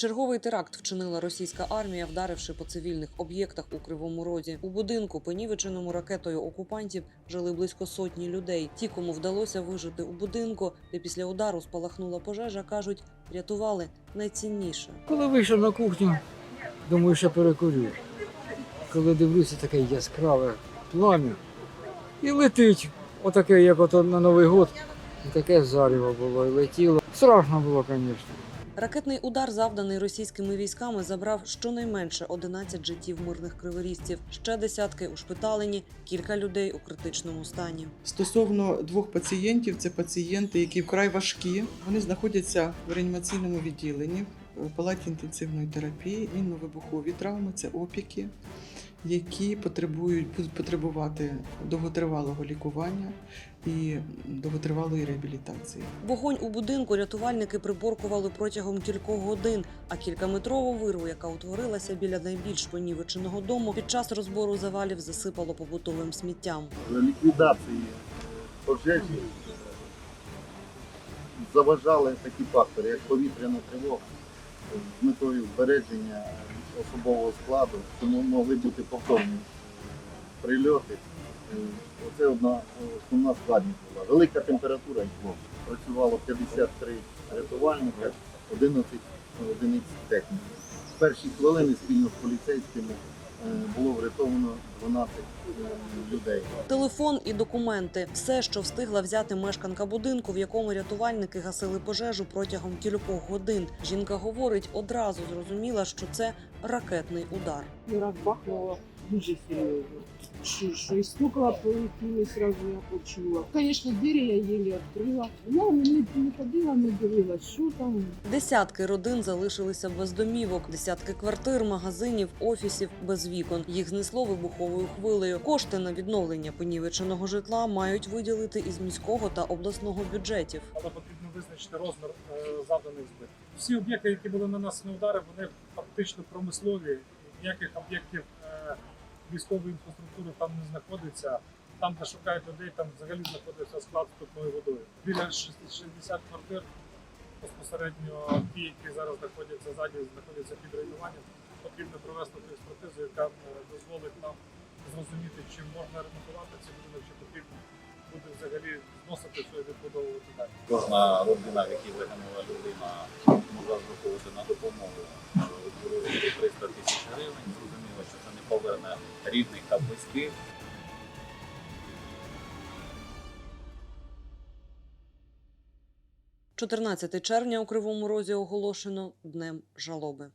Черговий теракт вчинила російська армія, вдаривши по цивільних об'єктах у Кривому Розі. У будинку, понівеченому ракетою окупантів, жили близько сотні людей. Ті, кому вдалося вижити у будинку, де після удару спалахнула пожежа, кажуть, рятували найцінніше. Коли вийшов на кухню, думаю, що перекурю. Коли дивлюся, таке яскраве плам'я. І летить. Отаке, як ото на Новий год. Таке заріво було, і летіло. Страшно було, звісно. Ракетний удар, завданий російськими військами, забрав щонайменше 11 життів мирних криворізців. Ще десятки ушпиталені, кілька людей у критичному стані. Стосовно двох пацієнтів, це пацієнти, які вкрай важкі. Вони знаходяться в реанімаційному відділенні в палаті інтенсивної терапії, мінно-вибухові травми, це опіки, які потребують будуть потребувати довготривалого лікування і довготривалої реабілітації. Вогонь у будинку рятувальники приборкували протягом кількох годин, а кількаметрову вирву, яка утворилася біля найбільш понівеченого дому, під час розбору завалів засипало побутовим сміттям. ліквідації пожежі заважали такі фактори, як повітряна тривога з метою збереження особового складу, тому могли бути повторні прильоти. Е, Оце одна основна складність була. Велика температура йшло. Працювало 53 рятувальника, 11 одиниць техніки. Перші хвилини спільно з поліцейськими було врятовано 12 е, людей. Телефон і документи все, що встигла взяти мешканка будинку, в якому рятувальники гасили пожежу протягом кількох годин. Жінка говорить, одразу зрозуміла, що це ракетний удар. розбахнуло дуже серйозно. Що, що і стекла полетіли, сразу я почула. Звісно, двері я їлі відкрила. Я не, не ходила, не дивилась, що там. Десятки родин залишилися без домівок, десятки квартир, магазинів, офісів без вікон. Їх знесло вибуховою хвилею. Кошти на відновлення понівеченого житла мають виділити із міського та обласного бюджетів. але потрібно визначити розмір е, завданих збитків. Всі об'єкти, які були нанесені удари, вони фактично промислові. Ніяких об'єктів військової інфраструктури там не знаходиться. Там, де шукають людей, там взагалі знаходиться склад з питною водою. Біля 60 квартир безпосередньо ті, які зараз знаходяться ззаді, знаходяться під руйнуванням. Потрібно провести ту експертизу, яка е, дозволить нам зрозуміти, чи можна ремонтувати ці будинок, чи потрібно буде взагалі зносити і відбудовувати далі. Кожна родина, в якій загинула людина, може розраховувати на допомогу у розмірі 300 тисяч гривень. Зрозуміло, що це не поверне рідних та близьких. 14 червня у Кривому Розі оголошено днем жалоби.